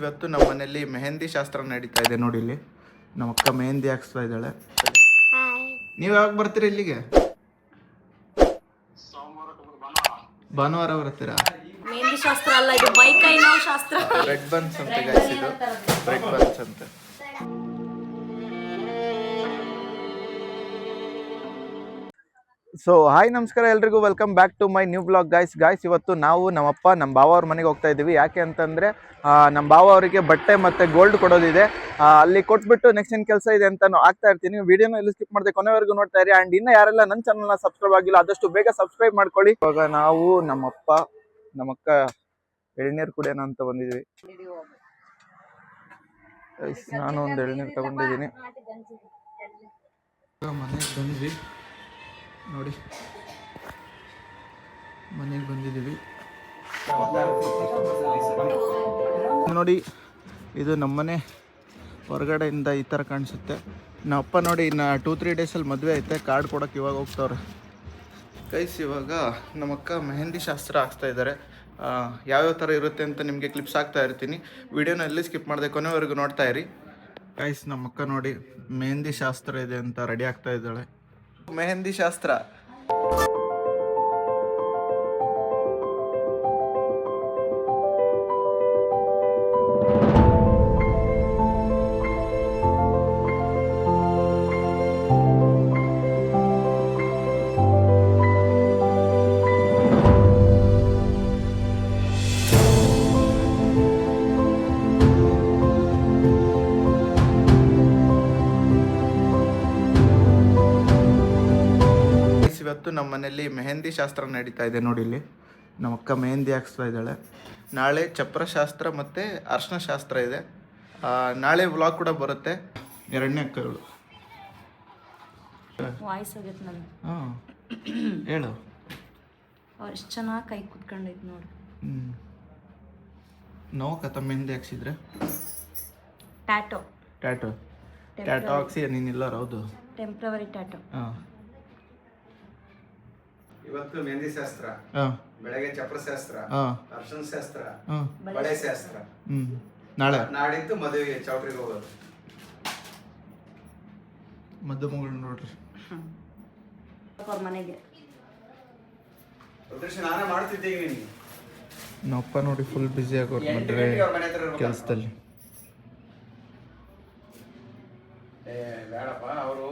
ಇವತ್ತು ನಮ್ಮ ಮನೆಯಲ್ಲಿ ಮೆಹಂದಿ ಶಾಸ್ತ್ರ ನಡೀತಾ ಇದೆ ನೋಡಿ ಇಲ್ಲಿ. ನಮ್ಮ ಅಕ್ಕ ಮೆಹಂದಿ ಹಾಕ್ಸ್ತಾ ಇದ್ದಾಳೆ. ನೀವು ಯಾವಾಗ ಬರ್ತೀರಿ ಇಲ್ಲಿಗೆ? ಭಾನುವಾರ ಬರ್ತೀರಾ? ಮೆಹಂದಿ ಶಾಸ್ತ್ರ ಅಲ್ಲ ಇದು ಮೈಕೈ ನೋವು ಶಾಸ್ತ್ರ. ಬ್ರೆಡ್ ಬನ್ಸ್ ಅಂತ ಗೈಸ್ ಇದು. ಬ್ರೆಡ್ ಬನ್ಸ್ ಅಂತ. ಸೊ ಹಾಯ್ ನಮಸ್ಕಾರ ಎಲ್ರಿಗೂ. Welcome back to my new blog guys guys ಇವತ್ತು ನಾವು ನಮ್ಮಪ್ಪ ನಮ್ಮ ಬಾವ ಅವ್ರ ಮನೆಗೆ ಹೋಗ್ತಾ ಇದ್ದೀವಿ ಯಾಕೆ ಅಂತಂದರೆ ನಮ್ಮ ಬಾವ ಅವರಿಗೆ ಬಟ್ಟೆ ಮತ್ತು ಗೋಲ್ಡ್ ಕೊಡೋದಿದೆ. ಅಲ್ಲಿ ಕೊಟ್ಬಿಟ್ಟು ನೆಕ್ಸ್ಟ್ ಏನು ಕೆಲಸ ಇದೆ ಅಂತ ಆಗ್ತಾ ಇರ್ತೀನಿ. ವಿಡಿಯೋನ ಇಲ್ಲಿ ಸ್ಕಿಪ್ ಮಾಡಿದೆ, ಕೊನೆವರೆಗೂ ನೋಡ್ತಾ ಇರಿ. ಆ್ಯಂಡ್ ಇನ್ನೂ ಯಾರೆಲ್ಲ ನನ್ನ ಚಾನಲ್ನ ಸಬ್ಸ್ಕ್ರೈಬ್ ಆಗಿಲ್ಲ, ಆದಷ್ಟು ಬೇಗ ಸಬ್ಸ್ಕ್ರೈಬ್ ಮಾಡ್ಕೊಳ್ಳಿ. ಇವಾಗ ನಾವು ನಮ್ಮಪ್ಪ, ನಮ್ಮಕ್ಕ ಎಳ್ನೀರು ಕುಡಿಯೋಣ ಅಂತ ಬಂದಿದ್ವಿ. ನಾನು ಒಂದು ಎಳ್ನೀರು ತಗೊಂಡಿದ್ದೀನಿ. ಮನೆಗೆ ಬಂದ್ವಿ. ನೋಡಿ. ಮನೆಗೆ ಬಂದಿದ್ದೀವಿ. ನೋಡಿ, ಇದು ನಮ್ಮನೆ ಹೊರಗಡೆಯಿಂದ ಈ ಥರ ಕಾಣಿಸುತ್ತೆ. ನಮ್ಮ ಅಪ್ಪ ನೋಡಿ, ಇನ್ನು ಟೂ ತ್ರೀ ಡೇಸಲ್ಲಿ ಮದುವೆ ಐತೆ ಕಾರ್ಡ್ ಕೊಡೋಕೆ ಇವಾಗ ಹೋಗ್ತವ್ರೆ. ಕೈಸ್ ಇವಾಗ ನಮ್ಮ ಅಕ್ಕ ಮೆಹಂದಿ ಶಾಸ್ತ್ರ ಹಾಕ್ತಾ ಇದ್ದಾರೆ. ಯಾವ್ಯಾವ ಥರ ಇರುತ್ತೆ ಅಂತ ನಿಮಗೆ ಕ್ಲಿಪ್ಸ್ ಹಾಕ್ತಾ ಇರ್ತೀನಿ. ವಿಡಿಯೋನ ಎಲ್ಲಿ ಸ್ಕಿಪ್ ಮಾಡಿದೆ ಕೊನೆವರೆಗೂ ನೋಡ್ತಾ ಇರಿ. ಕೈಸ್ ನಮ್ಮ ಅಕ್ಕ ನೋಡಿ, ಮೆಹಂದಿ ಶಾಸ್ತ್ರ ಇದೆ ಅಂತ ರೆಡಿ ಆಗ್ತಾ ಇದ್ದಾಳೆ. ಮೆಹಂದಿ ಶಾಸ್ತ್ರ ಇವತ್ತು ನಮ್ಮ ಮನೆಯಲ್ಲಿ ಮೆಹಂದಿ ಶಾಸ್ತ್ರ ನಡೀತಾ ಇದೆ ನೋಡಿ ಇಲ್ಲಿ. ನಮ್ಮ ಅಕ್ಕ ಮೆಹಂದಿ ಹಾಕ್ಸ್ತಾ ಇದ್ದಾಳೆ. ನಾಳೆ ಚಪ್ರ ಶಾಸ್ತ್ರ ಮತ್ತು ಅರ್ಶನ ಶಾಸ್ತ್ರ ಇದೆ. ನಾಳೆ ವ್ಲಾಗ್ ಕೂಡ ಬರುತ್ತೆ. ಎರಡನೇ ಅಕ್ಕಗಳು. ವಾಯ್ಸ್ ಆಗೈತೆ ಹಾಂ ಹೇಳು. ಎಷ್ಟು ಚೆನ್ನಾಗಿ ಕೈ ಕುತ್ಕೊಂಡೈತೆ ನೋಡು. ಹ್ಞೂ ನೋವು ಕಥ ಮೆಹಂದಿ ಹಾಕ್ಸಿದ್ರೆ? ಟ್ಯಾಟೋ ಟ್ಯಾಟೋ ಟ್ಯಾಟೋ ಹಾಕ್ಸಿ ನೀನಿಲ್ಲ ಹೌದು. ಟೆಂಪ್ರವರಿ ಟ್ಯಾಟೋ ಹಾಂ. ಇವತ್ತು ಮೆಹಂದಿ ಶಾಸ್ತ್ರ ಬೆಳಗ್ಗೆ ಚಪ್ರ ಶಾಸ್ತ್ರ ಅರ್ಶನ ಶಾಸ್ತ್ರ ಬಳೆ ಶಾಸ್ತ್ರ. ನಾಳೆ? ನಾಡಿದ್ದು ಮದುವೆಗೆ ಚೌಟ್ರಿಗೆ ಹೋಗೋದು. ಮದ್ದು ಮಗಳು ನೋಡ್ರಿ. ಅವ್ರ ಮನೆಗೆ. ರುದ್ರೇಶ ನಾನೇ ಮಾಡ್ತಿದ್ದೀನಿ ನಮ್ಮಪ್ಪ ನೋಡಿ ಫುಲ್ ಬ್ಯುಸಿ ಆಗೋರು. ಕೆಲಸದಲ್ಲಿ. ಬೇಡಪ್ಪ ಅವರು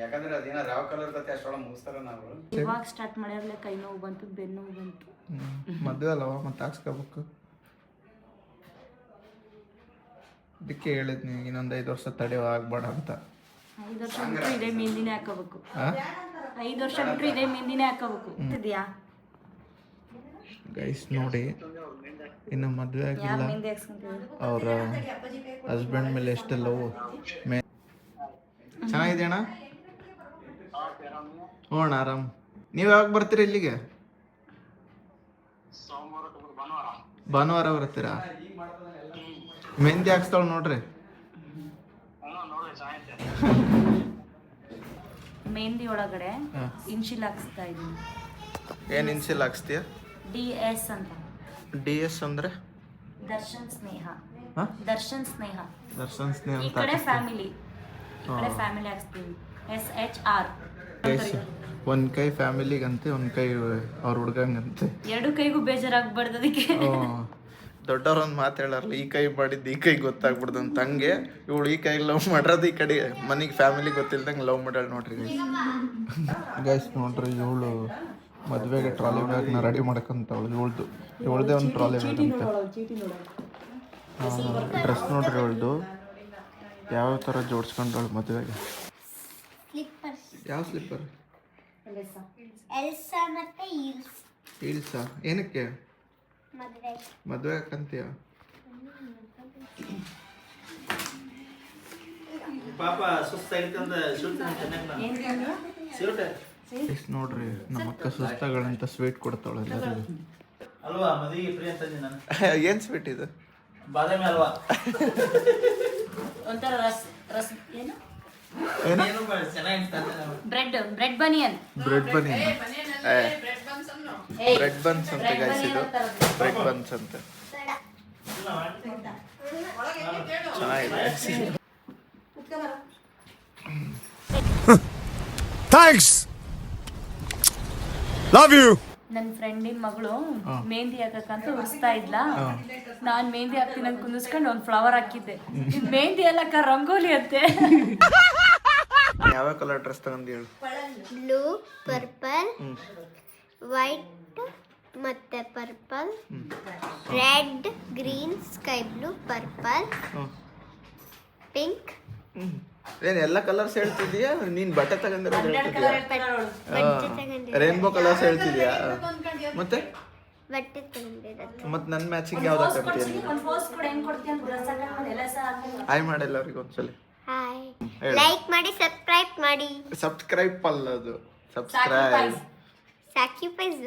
ಯಾಕಂದ್ರೆ ಅದೇನ ರಾವ್ ಕಲರ್ ಕತೆ ಅಷ್ಟೊಳಗೆ ಮುಗಿಸ್ತಾರ ನಾವು ಇವಾಗ ಸ್ಟಾರ್ಟ್ ಮಾಡ್ಯಾರಲೆ ಕೈ ನೋವು ಬಂತು ಬೆನ್ನು ನೋವು ಬಂತು. ಮದುವೆ ಅಲ್ಲವ ಮತ್ತೆ ಹಾಕ್ಸ್ಕೋಬೇಕು. ಅದಕ್ಕೆ ಹೇಳಿದ್ನಿ ಇನ್ನೊಂದು ಐದು ವರ್ಷ ತಡೆಯೋ ಆಗ್ಬೇಡ ಅಂತ. ಐದು ವರ್ಷ ಬಿಟ್ಟರು ಇದೇ ಮೆಹಂದಿನೇ ಹಾಕೋಬೇಕು ಐದು ವರ್ಷ ಬಿಟ್ಟರು ಇದೇ ಮೆಹಂದಿನೇ ಹಾಕೋಬೇಕು ಇದೆಯಾ? ಗೈಸ್ ನೋಡಿ ಇನ್ನು ಮದುವೆ ಆಗಿಲ್ಲ. ಅವರ ಹಸ್ಬೆಂಡ್ ಮೇಲೆ ಎಷ್ಟು ಲವ್ ಮೇ ಚೆನ್ನಾಗಿದೆ ಅಣ್ಣ ಹ್ಞೂ ಅಣ್ಣ ಆರಾಮ್. ನೀವು ಯಾವಾಗ ಬರ್ತೀರಿ ಇಲ್ಲಿಗೆ? ಭಾನುವಾರ ಬರ್ತೀರಾ? ಮೆಹಂದಿ ಹಾಕ್ಸ್ತಾಳ ನೋಡ್ರಿ. ಮೆಹಂದಿ ಒಳಗಡೆ. ಇನ್ಶಿಲ್ ಹಾಕ್ಸ್ತಾ ಇದ್ದೀನಿ ಏನು ಇನ್ಶಿಲ್ ಹಾಕ್ಸ್ತೀಯ? ಡಿ ಎಸ್ ಅಂತ. ಡಿ ಎಸ್ ಅಂದ್ರೆ? ದರ್ಶನ್ ಸ್ನೇಹ. ದರ್ಶನ್ ಸ್ನೇಹ. ದರ್ಶನ್ ಸ್ನೇಹ ಈ ಅಂತ ಕಡೆ ಫ್ಯಾಮಿಲಿ. ಕಡೆ ಫ್ಯಾಮಿಲಿ ಹಾಕ್ಸ್ತೀವಿ ಎಸ್ ಎಚ್ ಆರ್ ಒಂದ್ ಕೈ ಫ್ಯಾಮಿಲಿಗಂತೆ ಒಂದು ಕೈ ಅವ್ರ ಹುಡ್ಗಂಗಂತೆ. ಎರಡು ಕೈಗೂ ಬೇಜಾರಾಗ್ಬಾರ್ದು ಅದಕ್ಕೆ. ದೊಡ್ಡವ್ರ ಒಂದು ಮಾತು ಹೇಳಾರಲ್ಲ ಈ ಕೈ ಮಾಡಿದ್ದು ಈ ಕೈ ಗೊತ್ತಾಗ್ಬಿಡ್ದು ಅಂತ ಹಂಗೆ ಇವಳು ಈ ಕೈ ಲವ್ ಮಾಡಿರೋದು ಈ ಕಡೆ ಮನೆಗೆ ಫ್ಯಾಮಿಲಿ ಗೊತ್ತಿಲ್ದಂಗೆ ಲವ್ ಮಾಡ್ಯಾಳ ನೋಡ್ರಿ ಗೈಸ್ ಗೈಸ್ ನೋಡ್ರಿ ಇವಳು ಮದುವೆಗೆ ಟ್ರಾಲಿ ಬ್ಯಾಗ್ನ ರೆಡಿ ಮಾಡ್ಕೊಂತವಳು ಇವಳ್ದು ಇವಳ್ದೇ ಒಂದು ಟ್ರಾಲಿ ಬ್ಯಾಗ್ ಅಂತೆ. ಡ್ರೆಸ್ ನೋಡ್ರಿ ಇವಳ್ದು. ಯಾವ ಥರ ಜೋಡಿಸ್ಕೊಂಡಳು ಮದುವೆಗೆ? ಯಾವ ಸ್ಲಿಪ್ಪರ್ ಎಲ್ಸಾ ಮತ್ತೆ ಈಲ್ಸ್ ಇಲ್ಸಾ ಏನಕ್ಕೆ? ಮದುವೆ. ಮದುವೆ ಹಾಕಂತೀಯ ಪಾಪ ಸುಸ್ತಾಗಿತ್ತಂದ ಸ್ವೀಟ್ ಎಷ್ಟ್ ನೋಡ್ರಿ ನಮ್ಮ ಅಕ್ಕ ಸುಸ್ತಾಗಳಂತ ಸ್ವೀಟ್ ಕೊಡ್ತಾಳೆ ಎಲ್ಲರಿಗೂ. ಅಲ್ವಾ ಮದುವೆಗೆ ಫ್ರೀ ಏನ್ ಸ್ವೀಟ್ ಇದು? ಬಾದಾಮಿ ಅಲ್ವಾ ಒಂಥರ ರಸ್ ರಸ್ ಏನು? ಏನು? ಬ್ರೆಡ್ ಬ್ರೆಡ್ ಬನಿಯನ್. ಬ್ರೆಡ್ ಬನಿಯನ್. ಬ್ರೆಡ್ ಬನ್ಸ್ ಅಂತ ಗೈಸ್ ಇದು. ಬ್ರೆಡ್ ಬನ್ಸ್ ಅಂತ. ಚೆನ್ನಾಗಿದೆ. ಥ್ಯಾಂಕ್ಸ್ ಲವ್ ಯು ನನ್ನ ಫ್ರೆಂಡಿನ ಮಗಳು ಮೆಹಂದಿ ಹಾಕಕ್ಕಂತ ಉರಿಸ್ತಾ ಇದ್ಲ. ನಾನ್ ಮೆಹಂದಿ ಹಾಕ್ತೀನಿ ಅಂತ ಕುಂದಿಸ್ಕೊಂಡು ಒಂದು ಫ್ಲವರ್ ಹಾಕಿದ್ದೆ. ಮೆಹಂದಿ ಎಲ್ಲಕ್ಕ ರಂಗೋಲಿ ಅಂತೆ. ಯಾವ ಕಲರ್ ಡ್ರೆಸ್ ತಗೊಂಡು ಹೇಳು. ಬ್ಲೂ ಪರ್ಪಲ್ ವೈಟ್ ಮತ್ತೆ purple red green sky blue purple pink ಏನ್ ಎಲ್ಲ ಕಲರ್ಸ್ ಹೇಳ್ತಿದ್ಯಾ ನೀನ್ ಬಟ್ಟೆ ತಗೊಂಡಿರೋದು ಹೇಳ್ತಿದ್ಯಾ ರೇನ್ಬೋ ಕಲರ್ಸ್ ಹೇಳ್ತಿದ್ಯಾ ಮತ್ತೆ? ಬಟ್ಟೆ ಮತ್ ನನ್ ಮ್ಯಾಚಿಂಗ್ ಯಾವ್ದು ಹಾಕೊಂಡು ಹಾಯ್ ಮಾಡಿ ಎಲ್ಲರಿಗೂ ಒಂದ್ಸಲ. ಲೈಕ್ ಮಾಡಿ ಸಬ್ಸ್ಕ್ರೈಬ್ ಮಾಡಿ. ಸಬ್ಸ್ಕ್ರೈಬ್ ಅಲ್ಲದು ಸಬ್ಸ್ಕ್ರೈಬ್ ಸ್ಯಾಕ್ರಿಫೈಸ್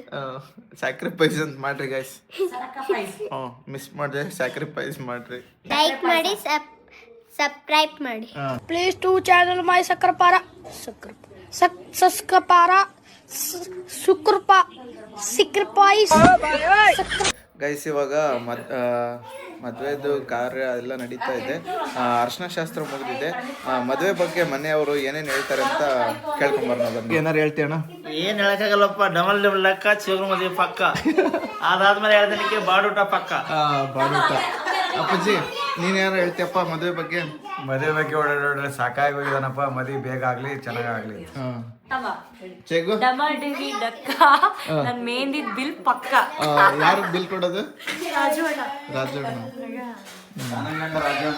ಸ್ಯಾಕ್ರಿಫೈಸ್ ಅಂತ ಮಾಡ್ರಿ ಗೈಸ್. ಹ್ಞೂ ಮಿಸ್ ಮಾಡಿದ್ರೆ ಸ್ಯಾಕ್ರಿಫೈಸ್ ಮಾಡ್ರಿ. ಲೈಕ್ ಮಾಡಿ ಸಬ್ಸ್ಕ್ರೈಬ್ ಮಾಡಿ. Please ಟು ಚಾನಲ್ ಮೈ ಸಕ್ಕರಪಾರ ಸಕ್ಕರ Sak ಸುಕೃಪ Sukrpa. Sikrpais. ಗೈಸ್ ಇವಾಗ ಮದ್ ಮದುವೆದು ಕಾರ್ಯ ಎಲ್ಲ ನಡೀತಾ ಇದೆ. ಅರ್ಶನ ಶಾಸ್ತ್ರ ಮುಗಿದಿದೆ. ಮದುವೆ ಬಗ್ಗೆ ಮನೆಯವರು ಏನೇನು ಹೇಳ್ತಾರೆ ಅಂತ ಕೇಳ್ಕೊಂಬರೋಣ ಬನ್ನಿ. ಏನಾರು ಹೇಳ್ತೀಯಣ್ಣ ಏನ್ ಹೇಳಕ್ಕಾಗಲ್ಲಪ್ಪ ಡಬಲ್ ಡಬಲ್ ಲೆಕ್ಕ ಚಿಗುರು ಮದುವೆ ಪಕ್ಕ. ಅದಾದ್ಮೇಲೆ ಹೇಳ್ದಕ್ಕೆ ಬಾಡೂಟ ಪಕ್ಕ. ಬಾಡೂಟ. ಅಪ್ಪಾಜಿ ನೀನ್ ಯಾರು ಹೇಳ್ತೀಯಪ್ಪ ಮದುವೆ ಬಗ್ಗೆ? ಮದುವೆ ಬಗ್ಗೆ ಓಡಾಡೋದ್ರೆ ಸಾಕಾಗಿ ಹೋಗಿದಾನಪ್ಪ ಮದುವೆ ಬೇಗ ಆಗ್ಲಿ ಚೆನ್ನಾಗಾಗ್ಲಿ. ಚೆಗು? ಡಕ್ಕ ನನ್ ಮೆಹಂದಿ ಬಿಲ್ ಪಕ್ಕ. ಯಾರು ಬಿಲ್ ಕೊಡೋದು? ರಾಜು ರಾಜಣ್ಣ.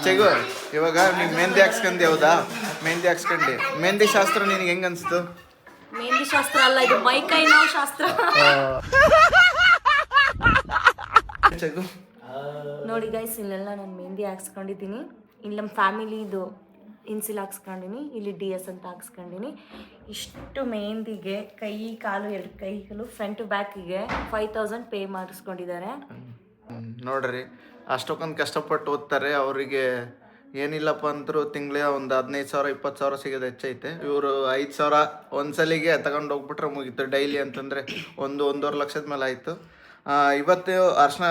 ಚೆಗು ಇವಾಗ ನೀನ್ ಮೆಹಂದಿ ಹಾಕ್ಸ್ಕೊಂಡಿ ಹೌದಾ? ಮೆಹಂದಿ ಹಾಕ್ಸ್ಕೊಂಡಿ. ಮೆಹಂದಿ ಶಾಸ್ತ್ರ ನಿನಗೆ ಹೆಂಗ ಅನ್ಸ್ತು? ಮೆಹಂದಿ ಶಾಸ್ತ್ರ ಅಲ್ಲ ಇದು ಮೈ ಕೈ ನೋವು ಶಾಸ್ತ್ರ. ಚೆಗು? ನೋಡಿ ಗೈಸ್ ಇಲ್ಲೆಲ್ಲ ನಾನು ಮೆಹಂದಿ ಹಾಕ್ಸ್ಕೊಂಡಿದ್ದೀನಿ. ಇಲ್ಲಿ ನಮ್ಮ ಫ್ಯಾಮಿಲಿದು ಇನ್ಸಿಲ್ ಹಾಕ್ಸ್ಕೊಂಡಿನಿ, ಇಲ್ಲಿ ಡಿ ಎಸ್ ಅಂತ ಹಾಕ್ಸ್ಕೊಂಡಿನಿ. ಇಷ್ಟು ಮೆಹಂದಿಗೆ ಕೈ, ಕಾಲು, ಎರಡು ಕೈಗಳು ಫ್ರಂಟ್ ಬ್ಯಾಕಿಗೆ ಫೈವ್ ತೌಸಂಡ್ ಪೇ ಮಾಡಿಸ್ಕೊಂಡಿದ್ದಾರೆ. ನೋಡ್ರಿ ಅಷ್ಟೊಂದು ಕಷ್ಟಪಟ್ಟು ಓದ್ತಾರೆ, ಅವರಿಗೆ ಏನಿಲ್ಲಪ್ಪ ಅಂದ್ರು ತಿಂಗಳಿಗೆ ಒಂದು ಹದಿನೈದು ಸಾವಿರ ಇಪ್ಪತ್ತು ಸಾವಿರ ಸಿಗೋದು ಹೆಚ್ಚೈತೆ. ಇವರು ಐದು ಸಾವಿರ ಒಂದ್ಸಲಿಗೆ ತಗೊಂಡು ಹೋಗ್ಬಿಟ್ರೆ ಮುಗೀತು. ಡೈಲಿ ಅಂತಂದರೆ ಒಂದು ಒಂದೂವರೆ ಲಕ್ಷದ ಮೇಲೆ ಆಯಿತು. ಇವತ್ತು ಅರ್ಶನ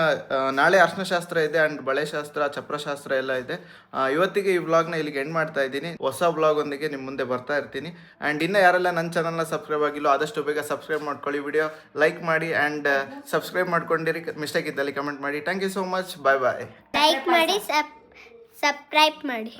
ನಾಳೆ ಅರ್ಶನಶಾಸ್ತ್ರ ಇದೆ ಆ್ಯಂಡ್ ಬಳೆ ಶಾಸ್ತ್ರ ಚಪ್ರಶಾಸ್ತ್ರ ಎಲ್ಲ ಇದೆ. ಆ, ಇವತ್ತಿಗೆ ಈ ವ್ಲಾಗ್ನ ಇಲ್ಲಿಗೆ ಎಂಡ್ ಮಾಡ್ತಾ ಇದ್ದೀನಿ. ಹೊಸ ವ್ಲಾಗ್ ಒಂದಿಗೆ ನಿಮ್ಮ ಮುಂದೆ ಬರ್ತಾ ಇರ್ತೀನಿ. ಆ್ಯಂಡ್ ಇನ್ನೂ ಯಾರೆಲ್ಲ ನನ್ನ ಚಾನಲ್ನ ಸಬ್ಸ್ಕ್ರೈಬ್ ಆಗಿಲ್ಲ ಆದಷ್ಟು ಬೇಗ ಸಬ್ಸ್ಕ್ರೈಬ್ ಮಾಡ್ಕೊಳ್ಳಿ ವಿಡಿಯೋ ಲೈಕ್ ಮಾಡಿ ಆ್ಯಂಡ್ ಸಬ್ಸ್ಕ್ರೈಬ್ ಮಾಡ್ಕೊಂಡಿರಿ. ಮಿಸ್ಟೇಕ್ ಇದ್ದಲ್ಲಿ ಕಮೆಂಟ್ ಮಾಡಿ. Thank you so much bye bye like ಮಾಡಿ ಸಬ್ಸ್ಕ್ರೈಬ್ ಮಾಡಿ.